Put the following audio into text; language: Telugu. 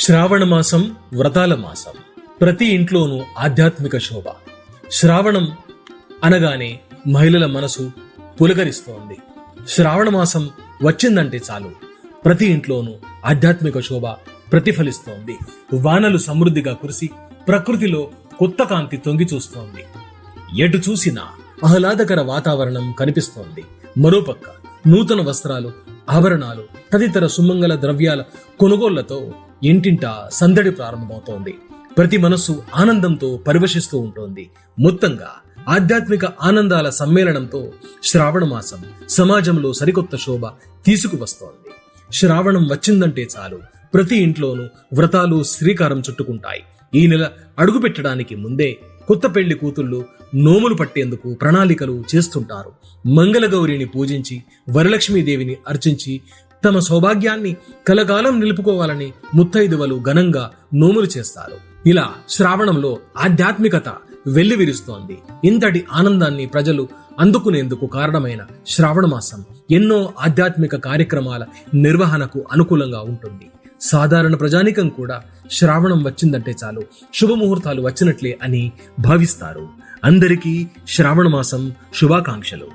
శ్రావణ మాసం వ్రతాల మాసం. ప్రతి ఇంట్లోనూ ఆధ్యాత్మిక శోభ. శ్రావణం అనగానే మహిళల మనసు పులకరిస్తోంది. శ్రావణ మాసం వచ్చిందంటే చాలు. ప్రతి ఇంట్లోనూ ఆధ్యాత్మిక శోభ ప్రతిఫలిస్తోంది. వానలు సమృద్ధిగా కురిసి ప్రకృతిలో కొత్త కాంతి తొంగి చూస్తోంది. ఎటు చూసినా ఆహ్లాదకర వాతావరణం కనిపిస్తోంది. మరోపక్క నూతన వస్త్రాలు ఆభరణాలు తదితర సుమంగళ ద్రవ్యాల కొనుగోళ్ళతో ఇంటింటా సందడి ప్రారంభమవుతోంది. ప్రతి మనస్సు ఆనందంతో పరివశిస్తూ ఉంటుంది. మొత్తంగా ఆధ్యాత్మిక ఆనందాల సమ్మేళనంతో శ్రావణ మాసం సమాజంలో సరికొత్త శోభ తీసుకువస్తోంది. శ్రావణం వచ్చిందంటే చాలు. ప్రతి ఇంట్లోనూ వ్రతాలు శ్రీకారం చుట్టుకుంటాయి. ఈ నెల అడుగు పెట్టడానికి ముందే కొత్త పెళ్ళి కూతుళ్ళు నోములు పట్టేందుకు ప్రణాళికలు చేస్తుంటారు. మంగళగౌరిని పూజించి వరలక్ష్మీదేవిని అర్చించి తమ సౌభాగ్యాన్ని కలకాలం నిలుపుకోవాలని ముత్తైదువలు ఘనంగా నోములు చేస్తారు. ఇలా శ్రావణంలో ఆధ్యాత్మికత వెల్లివిరుస్తోంది. ఇంతటి ఆనందాన్ని ప్రజలు అందుకునేందుకు కారణమైన శ్రావణ మాసం ఎన్నో ఆధ్యాత్మిక కార్యక్రమాల నిర్వహణకు అనుకూలంగా ఉంటుంది. సాధారణ ప్రజానికం కూడా శ్రావణం వచ్చిందంటే చాలు శుభముహూర్తాలు వచ్చినట్లే అని భావిస్తారు. అందరికీ శ్రావణ మాసం శుభాకాంక్షలు.